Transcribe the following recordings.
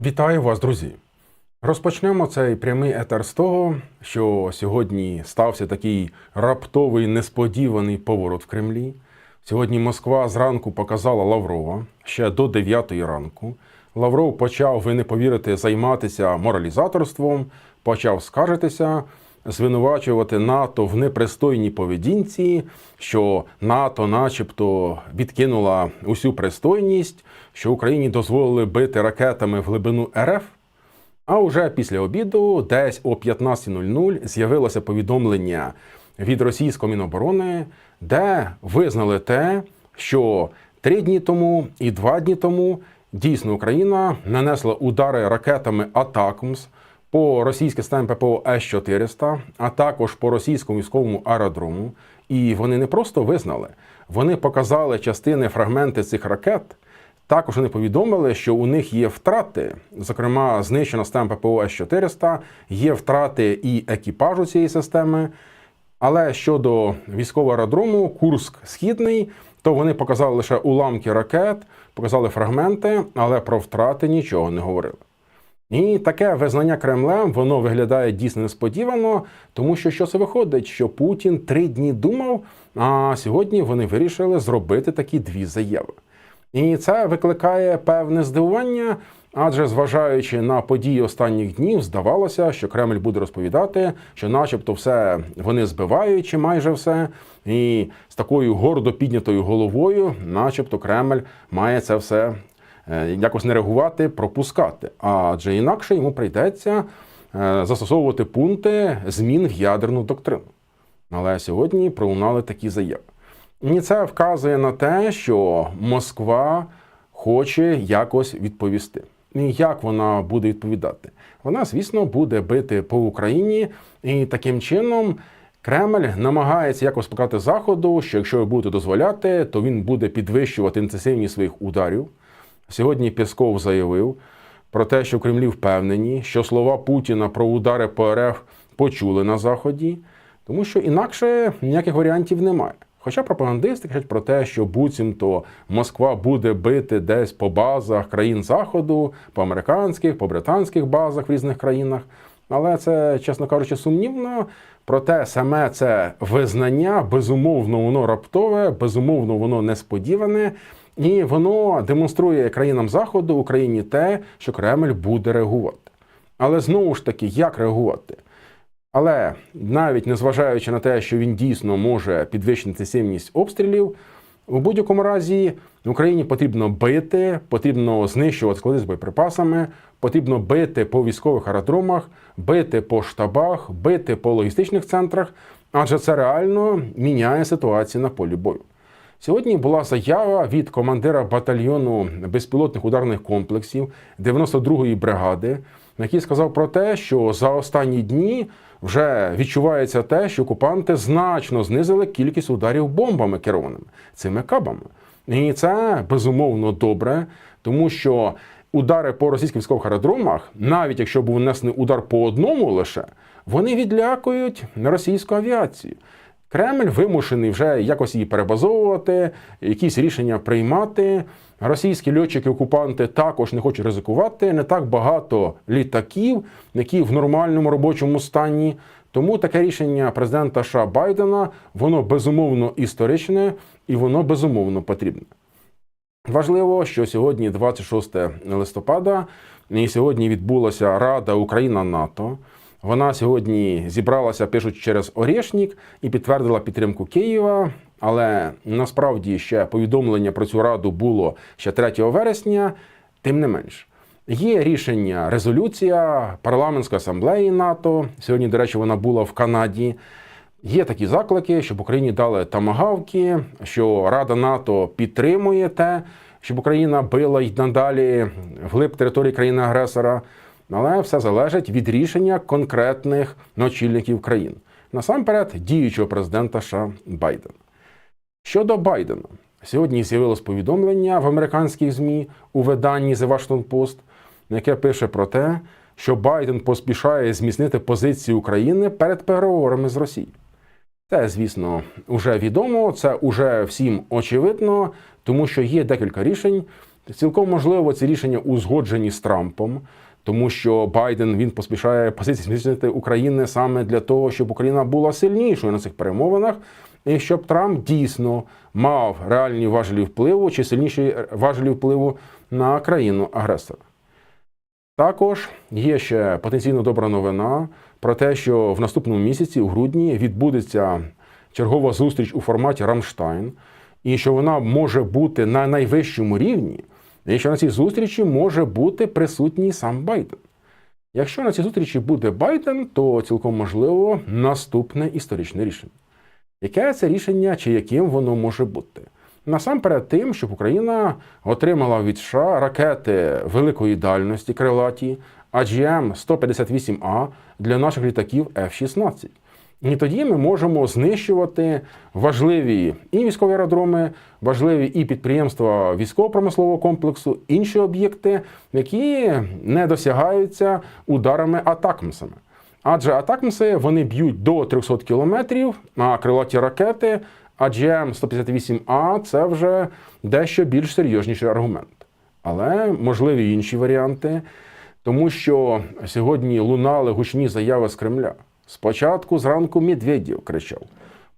Вітаю вас, друзі! Розпочнемо цей прямий етер з того, що сьогодні стався такий раптовий несподіваний поворот в Кремлі. Сьогодні Москва зранку показала Лаврова ще до 9 ранку. Лавров почав, ви не повірите, займатися моралізаторством, почав скаржитися, звинувачувати НАТО в непристойній поведінці, що НАТО, начебто, відкинула усю пристойність, що Україні дозволили бити ракетами в глибину РФ. А уже після обіду, десь о 15.00, з'явилося повідомлення від російського міноборони, де визнали те, що три дні тому і два дні тому дійсно Україна нанесла удари ракетами Атакмс по російській системі ППО С-400, а також по російському військовому аеродрому. І вони не просто визнали, вони показали частини фрагменти цих ракет. Також вони повідомили, що у них є втрати, зокрема, знищена система ППО С-400, є втрати і екіпажу цієї системи. Але щодо військового аеродрому, Курск Східний, то вони показали лише уламки ракет, показали фрагменти, але про втрати нічого не говорили. І таке визнання Кремлем воно виглядає дійсно несподівано, тому що що це виходить, що Путін три дні думав, а сьогодні вони вирішили зробити такі дві заяви. І це викликає певне здивування, адже зважаючи на події останніх днів, здавалося, що Кремль буде розповідати, що, начебто, все вони збивають, чи майже все, і з такою гордо піднятою головою, начебто, Кремль має це все е, якось не реагувати, пропускати. Адже інакше йому прийдеться е, застосовувати пункти змін в ядерну доктрину. Але сьогодні пролунали такі заяви. І це вказує на те, що Москва хоче якось відповісти. І як вона буде відповідати? Вона, звісно, буде бити по Україні, і таким чином Кремль намагається якось показати Заходу, що якщо ви будете дозволяти, то він буде підвищувати інтенсивність своїх ударів. Сьогодні Пєсков заявив про те, що Кремлі впевнені, що слова Путіна про удари по РФ почули на Заході, тому що інакше ніяких варіантів немає. Хоча пропагандисти кажуть про те, що буцімто Москва буде бити десь по базах країн Заходу, по американських, по британських базах в різних країнах. Але це, чесно кажучи, сумнівно. Проте саме це визнання, безумовно, воно раптове, безумовно, воно несподіване, і воно демонструє країнам Заходу, Україні те, що Кремль буде реагувати. Але знову ж таки, як реагувати? Але навіть незважаючи на те, що він дійсно може підвищити інтенсивність обстрілів, у будь-якому разі Україні потрібно бити, потрібно знищувати склади з боєприпасами, потрібно бити по військових аеродромах, бити по штабах, бити по логістичних центрах, адже це реально міняє ситуацію на полі бою. Сьогодні була заява від командира батальйону безпілотних ударних комплексів 92-ї бригади, який сказав про те, що за останні дні вже відчувається те, що окупанти значно знизили кількість ударів бомбами керованими цими кабами. І це безумовно добре, тому що удари по російських військових аеродромах, навіть якщо був нанесений удар по одному лише, вони відлякують російську авіацію. Кремль вимушений вже якось її перебазовувати, якісь рішення приймати. Російські льотчики-окупанти також не хочуть ризикувати. Не так багато літаків, які в нормальному робочому стані. Тому таке рішення президента США Байдена воно безумовно історичне і воно безумовно потрібне. Важливо, що сьогодні 26 листопада, і сьогодні відбулася Рада Україна НАТО. Вона сьогодні зібралася, пишуть через Орєшнік і підтвердила підтримку Києва. Але насправді ще повідомлення про цю раду було ще 3 вересня. Тим не менш, є рішення, резолюція парламентської асамблеї НАТО. Сьогодні, до речі, вона була в Канаді. Є такі заклики, щоб Україні дали тамагавки, що Рада НАТО підтримує те, щоб Україна била й надалі вглиб території країни-агресора. Але все залежить від рішення конкретних очільників країн. Насамперед, діючого президента США Байдена. Щодо Байдена, сьогодні з'явилось повідомлення в американських ЗМІ у виданні The Washington Post, яке пише про те, що Байден поспішає зміцнити позицію України перед переговорами з Росією. Це, звісно, вже відомо, це вже всім очевидно, тому що є декілька рішень, Цілком можливо, ці рішення узгоджені з Трампом, тому що Байден він поспішає позиції зміцнити України саме для того, щоб Україна була сильнішою на цих перемовинах, і щоб Трамп дійсно мав реальні важелі впливу чи сильніші важелі впливу на країну агресора. Також є ще потенційно добра новина про те, що в наступному місяці, у грудні, відбудеться чергова зустріч у форматі Рамштайн, і що вона може бути на найвищому рівні, і що на цій зустрічі може бути присутній сам Байден. Якщо на цій зустрічі буде Байден, то цілком можливо наступне історичне рішення. Яке це рішення чи яким воно може бути? Насамперед тим, щоб Україна отримала від США ракети великої дальності крилаті AGM 158А для наших літаків F-16. І тоді ми можемо знищувати важливі і військові аеродроми, важливі і підприємства військово-промислового комплексу, інші об'єкти, які не досягаються ударами атакмсами. Адже атакмси вони б'ють до 300 кілометрів, а крилаті ракети AGM 158А це вже дещо більш серйозніший аргумент. Але можливі інші варіанти, тому що сьогодні лунали гучні заяви з Кремля. Спочатку зранку Медведєв кричав,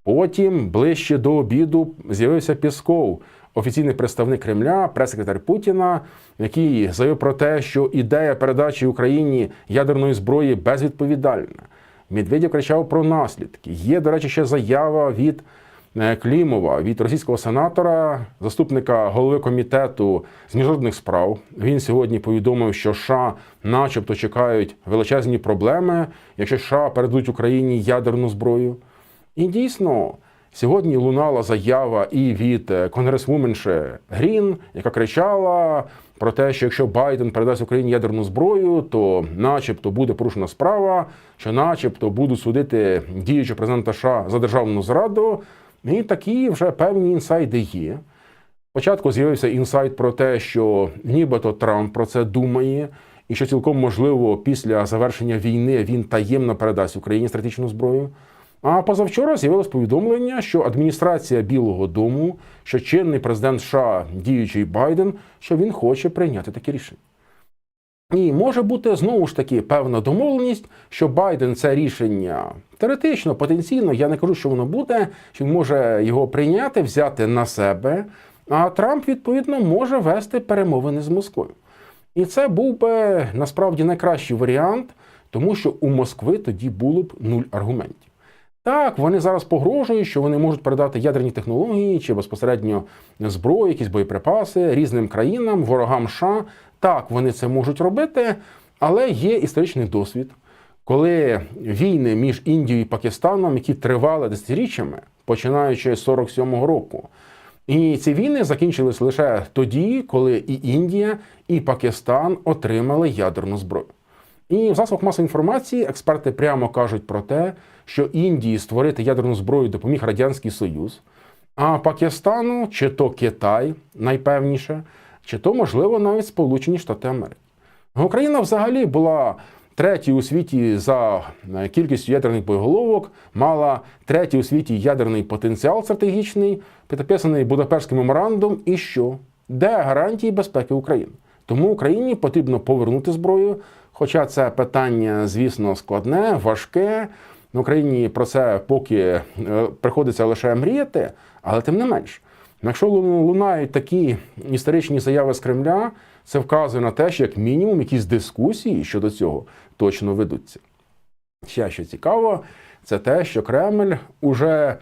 потім ближче до обіду з'явився Пісков, офіційний представник Кремля, прес-секретар Путіна, який заявив про те, що ідея передачі Україні ядерної зброї безвідповідальна. Медведєв кричав про наслідки. Є, до речі, ще заява від Клімова, від російського сенатора, заступника голови комітету з міжнародних справ. Він сьогодні повідомив, що США, начебто, чекають величезні проблеми, якщо США передадуть Україні ядерну зброю. І дійсно, сьогодні лунала заява і від е, конгресвуменши Грін, яка кричала про те, що якщо Байден передасть Україні ядерну зброю, то начебто буде порушена справа, що начебто будуть судити діючого президента США за державну зраду. І такі вже певні інсайди є. Спочатку з'явився інсайт про те, що нібито Трамп про це думає, і що цілком можливо після завершення війни він таємно передасть Україні стратегічну зброю. А позавчора з'явилось повідомлення, що адміністрація Білого Дому, що чинний президент США, діючий Байден, що він хоче прийняти таке рішення. І може бути знову ж таки певна домовленість, що Байден це рішення теоретично, потенційно, я не кажу, що воно буде, що він може його прийняти, взяти на себе. А Трамп, відповідно, може вести перемовини з Москвою. І це був би насправді найкращий варіант, тому що у Москви тоді було б нуль аргументів. Так, вони зараз погрожують, що вони можуть передати ядерні технології чи безпосередньо зброю, якісь боєприпаси різним країнам, ворогам США. Так, вони це можуть робити, але є історичний досвід, коли війни між Індією і Пакистаном, які тривали десятиріччями, починаючи з 47-го року. І ці війни закінчились лише тоді, коли і Індія, і Пакистан отримали ядерну зброю. І в засобах масової інформації експерти прямо кажуть про те, що Індії створити ядерну зброю допоміг Радянський Союз, а Пакистану чи то Китай найпевніше, чи то, можливо, навіть Сполучені Штати Америки. Україна взагалі була третьою у світі за кількістю ядерних боєголовок, мала третій у світі ядерний потенціал стратегічний, підписаний Будапештський меморандум. І що? Де гарантії безпеки України? Тому Україні потрібно повернути зброю. Хоча це питання, звісно, складне, важке. В Україні про це поки е, приходиться лише мріяти, але тим не менш. Якщо лунають такі історичні заяви з Кремля, це вказує на те, що як мінімум якісь дискусії щодо цього точно ведуться. Ще що цікаво, це те, що Кремль уже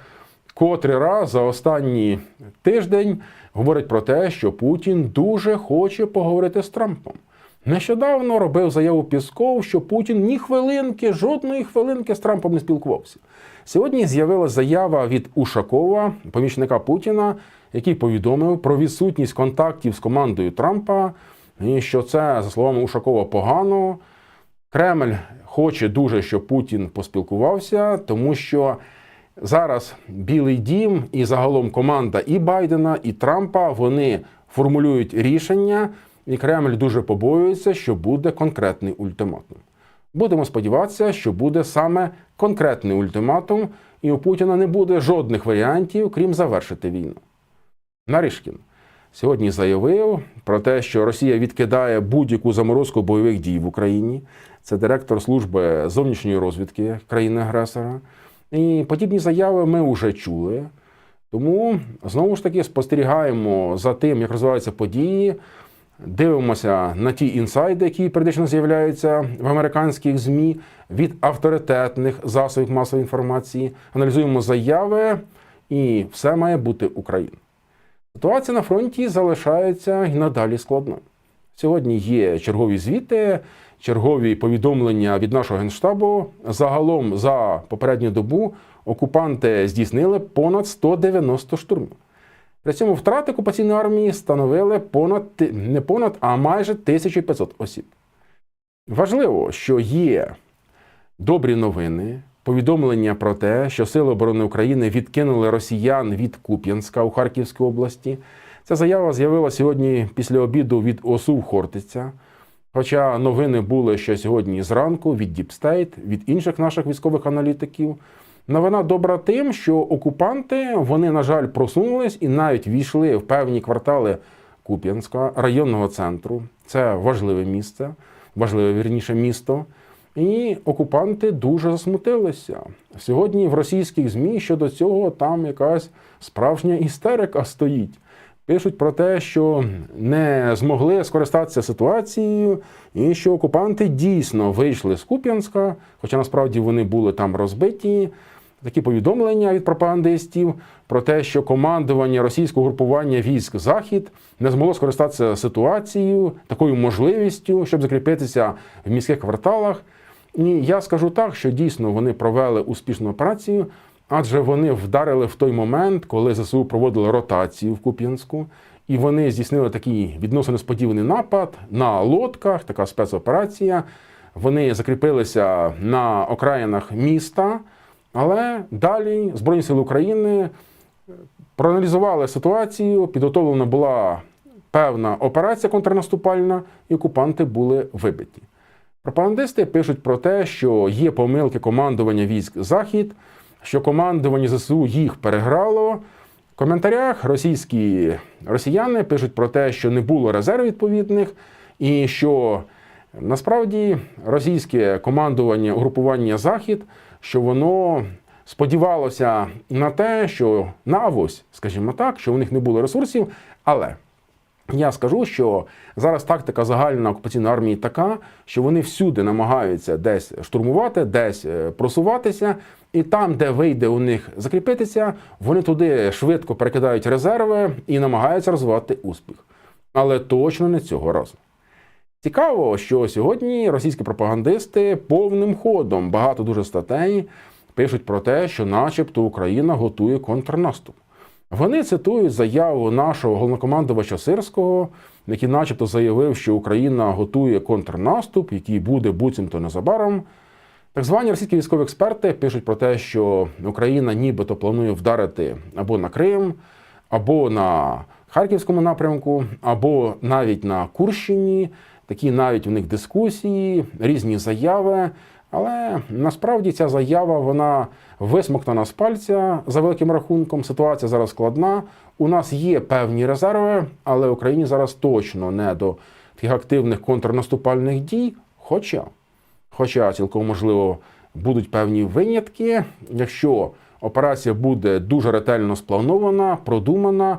котрий раз за останній тиждень говорить про те, що Путін дуже хоче поговорити з Трампом. Нещодавно робив заяву Пісков, що Путін ні хвилинки, жодної хвилинки з Трампом не спілкувався. Сьогодні з'явилася заява від Ушакова, помічника Путіна, який повідомив про відсутність контактів з командою Трампа, і що це, за словами Ушакова, погано. Кремль хоче дуже, щоб Путін поспілкувався, тому що зараз Білий Дім і загалом команда і Байдена, і Трампа вони формулюють рішення. І Кремль дуже побоюється, що буде конкретний ультиматум. Будемо сподіватися, що буде саме конкретний ультиматум, і у Путіна не буде жодних варіантів, крім завершити війну. Наришкін. сьогодні заявив про те, що Росія відкидає будь-яку заморозку бойових дій в Україні. Це директор служби зовнішньої розвідки країни-агресора. І подібні заяви ми вже чули. Тому знову ж таки спостерігаємо за тим, як розвиваються події. Дивимося на ті інсайди, які періодично з'являються в американських ЗМІ від авторитетних засобів масової інформації. Аналізуємо заяви, і все має бути Україна. Ситуація на фронті залишається і надалі складною. Сьогодні є чергові звіти, чергові повідомлення від нашого генштабу. Загалом за попередню добу окупанти здійснили понад 190 штурмів. При цьому втрати окупаційної армії становили понад не понад, а майже 1500 осіб. Важливо, що є добрі новини, повідомлення про те, що Сили оборони України відкинули росіян від Куп'янська у Харківській області. Ця заява з'явилася сьогодні після обіду від ОСУ Хортиця. Хоча новини були ще сьогодні зранку від Діпстейт, від інших наших військових аналітиків. Новина добра тим, що окупанти вони, на жаль, просунулись і навіть війшли в певні квартали Куп'янська районного центру. Це важливе місце, важливе вірніше місто. І окупанти дуже засмутилися. Сьогодні в російських ЗМІ щодо цього там якась справжня істерика стоїть. Пишуть про те, що не змогли скористатися ситуацією, і що окупанти дійсно вийшли з Куп'янська, хоча насправді вони були там розбиті. Такі повідомлення від пропагандистів про те, що командування російського групування військ Захід не змогло скористатися ситуацією, такою можливістю, щоб закріпитися в міських кварталах. І я скажу так, що дійсно вони провели успішну операцію, адже вони вдарили в той момент, коли ЗСУ проводили ротацію в Куп'янську, і вони здійснили такий відносно несподіваний напад на лодках, така спецоперація. Вони закріпилися на окраїнах міста, але далі Збройні Сили України проаналізували ситуацію, підготовлена була певна операція контрнаступальна, і окупанти були вибиті. Пропагандисти пишуть про те, що є помилки командування військ Захід, що командування ЗСУ їх переграло. В коментарях російські росіяни пишуть про те, що не було резерв відповідних, і що насправді російське командування угрупування Захід, що воно сподівалося на те, що на авось, скажімо так, що у них не було ресурсів, але. Я скажу, що зараз тактика загальна окупаційної армії така, що вони всюди намагаються десь штурмувати, десь е, просуватися, і там, де вийде у них закріпитися, вони туди швидко перекидають резерви і намагаються розвивати успіх. Але точно не цього разу. Цікаво, що сьогодні російські пропагандисти повним ходом багато дуже статей пишуть про те, що, начебто, Україна готує контрнаступ. Вони цитують заяву нашого головнокомандувача Сирського, який, начебто, заявив, що Україна готує контрнаступ, який буде буцімто незабаром. Так звані російські військові експерти пишуть про те, що Україна нібито планує вдарити або на Крим, або на Харківському напрямку, або навіть на Курщині. Такі навіть у них дискусії, різні заяви. Але насправді ця заява вона висмоктана з пальця за великим рахунком. Ситуація зараз складна. У нас є певні резерви, але Україні зараз точно не до таких активних контрнаступальних дій. Хоча, хоча цілком можливо будуть певні винятки, якщо операція буде дуже ретельно спланована, продумана.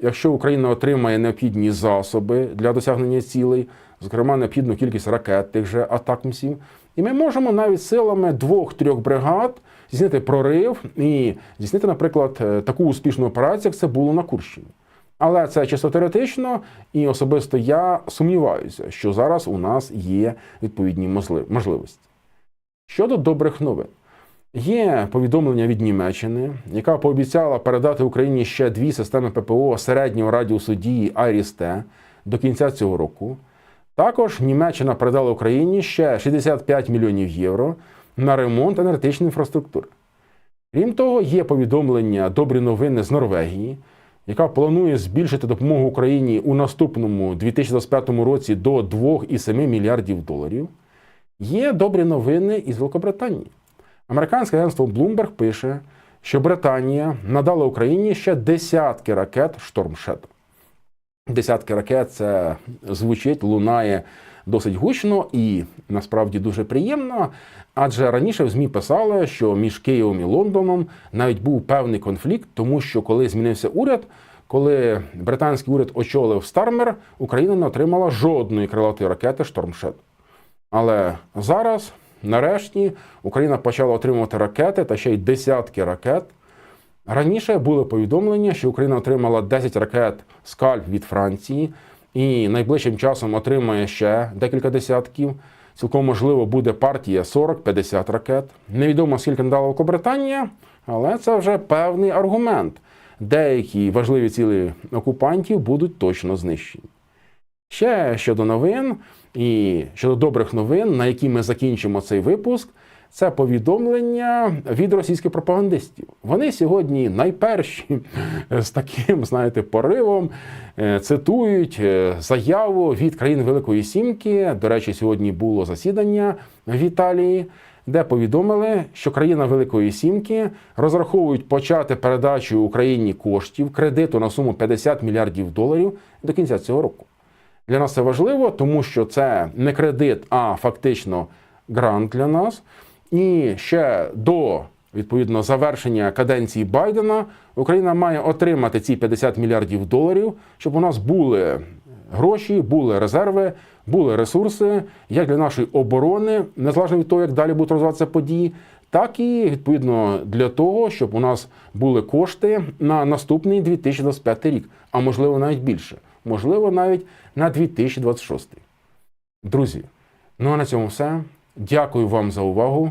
Якщо Україна отримає необхідні засоби для досягнення цілей, зокрема необхідну кількість ракет тих же атакмсів, і ми можемо навіть силами двох-трьох бригад здійснити прорив і здійснити, наприклад, е, таку успішну операцію, як це було на Курщині. Але це чисто теоретично, і особисто я сумніваюся, що зараз у нас є відповідні можливості. Щодо добрих новин, є повідомлення від Німеччини, яка пообіцяла передати Україні ще дві системи ППО середнього радіусу дії Айріс-Т до кінця цього року. Також Німеччина передала Україні ще 65 мільйонів євро на ремонт енергетичної інфраструктури. Крім того, є повідомлення добрі новини з Норвегії, яка планує збільшити допомогу Україні у наступному 2025 році до 2,7 мільярдів доларів. Є добрі новини із Великобританії. Американське агентство Bloomberg пише, що Британія надала Україні ще десятки ракет Shadow. Десятки ракет це звучить, лунає досить гучно і насправді дуже приємно. Адже раніше в ЗМІ писали, що між Києвом і Лондоном навіть був певний конфлікт, тому що коли змінився уряд, коли британський уряд очолив Стармер, Україна не отримала жодної крилатої ракети Штормшед. Але зараз, нарешті, Україна почала отримувати ракети та ще й десятки ракет. Раніше були повідомлення, що Україна отримала 10 ракет скальп від Франції, і найближчим часом отримає ще декілька десятків. Цілком можливо буде партія 40-50 ракет. Невідомо скільки надала Великобританія, але це вже певний аргумент. Деякі важливі цілі окупантів будуть точно знищені. Ще щодо новин і щодо добрих новин, на які ми закінчимо цей випуск, це повідомлення від російських пропагандистів. Вони сьогодні найперші з таким, знаєте, поривом е, цитують е, заяву від країн Великої Сімки. До речі, сьогодні було засідання в Італії. Де повідомили, що країна Великої Сімки розраховують почати передачу Україні коштів кредиту на суму 50 мільярдів доларів до кінця цього року. Для нас це важливо, тому що це не кредит, а фактично грант для нас. І ще до відповідно завершення каденції Байдена Україна має отримати ці 50 мільярдів доларів, щоб у нас були гроші, були резерви, були ресурси як для нашої оборони, незалежно від того, як далі будуть розвиватися події, так і відповідно для того, щоб у нас були кошти на наступний 2025 рік, а можливо навіть більше, можливо, навіть на 2026. Друзі, ну а на цьому все. Дякую вам за увагу